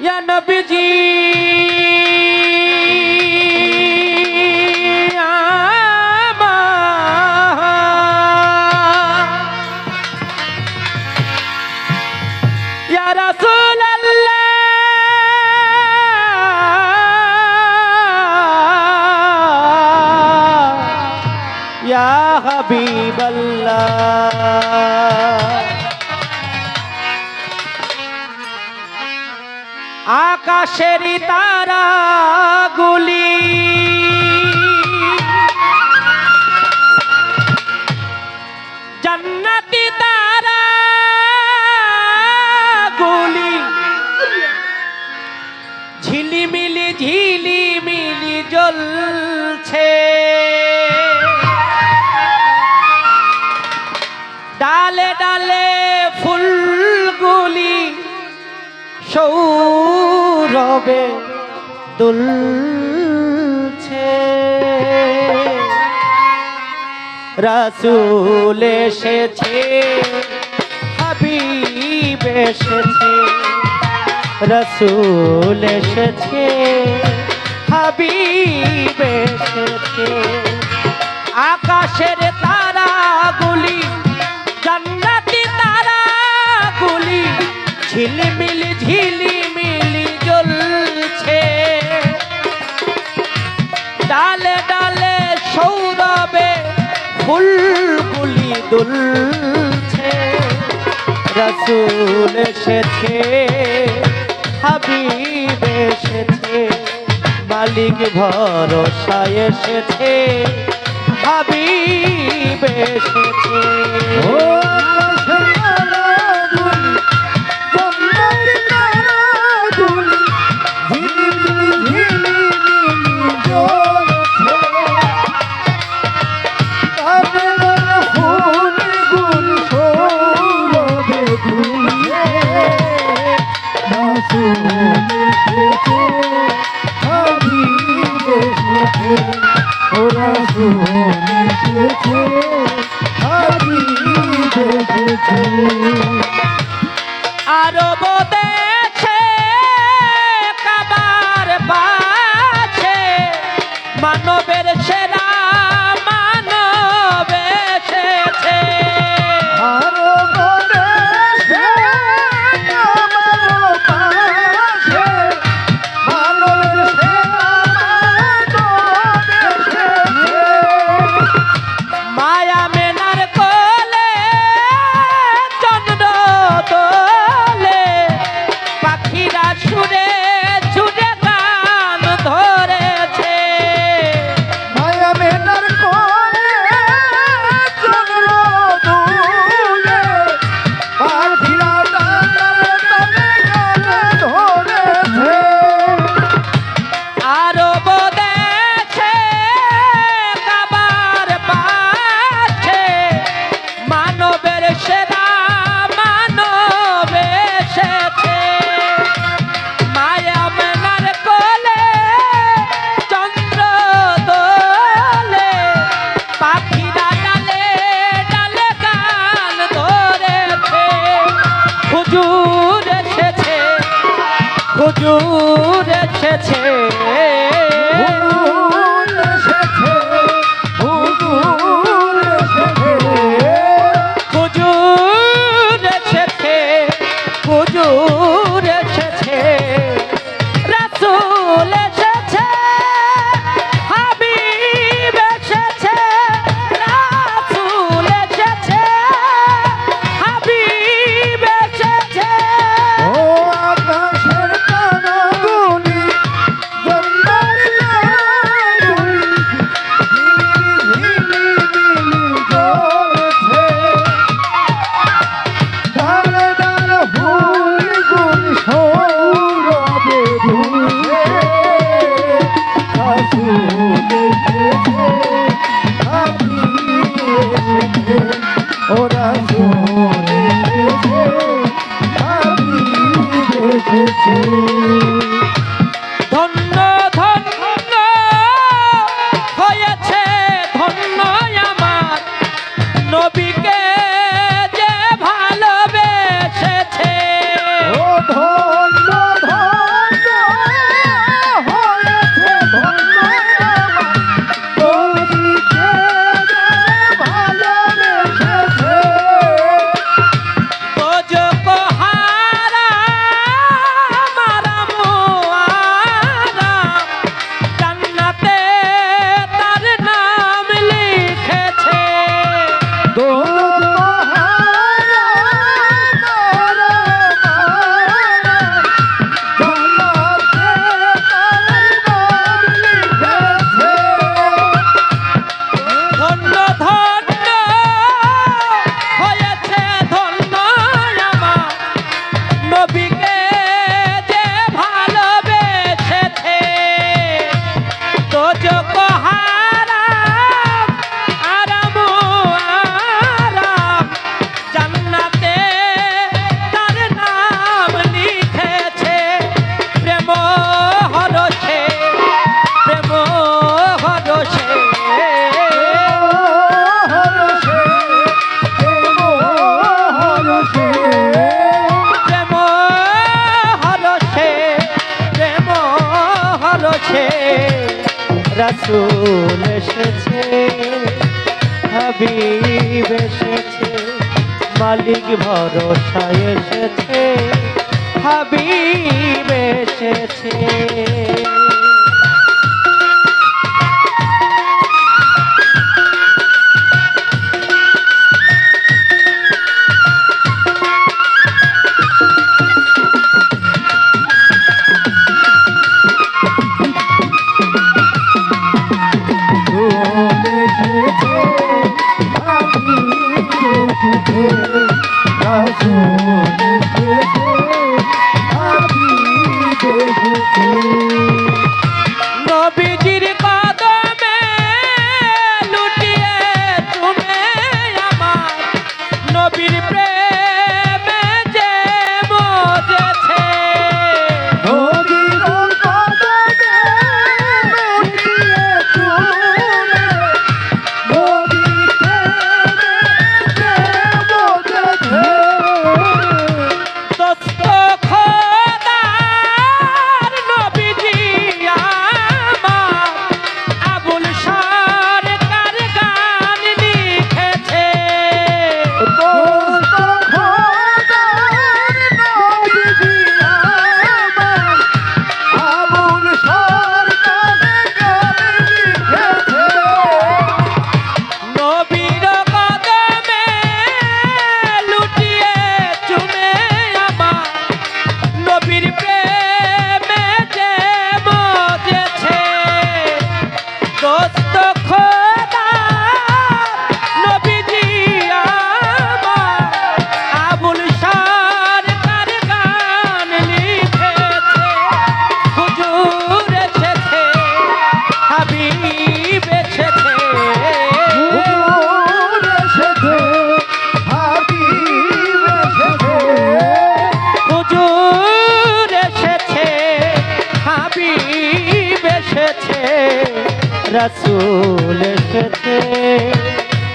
ইয়া নবীজি হাবিব আল্লাহ আকাশের তারা গুলি রবে দুলছে রাসুল এসেছে, হাবিব এসেছে। রসুল এসেছে, হাবিব এসেছে। আকাশের তারাগুলি, জান্নাতি তারাগুলি, ঝিলমিল ঝিলি বুলবুলি দুলছে রসুল এসেছে হাবিব এসেছে মালিক ভরসা এসেছে হাবিব এসেছে। Oh, রসুল এসেছে হাবিব এসেছে মালিক ভরসা এসেছে হাবিব এসেছে।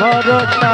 ভরসা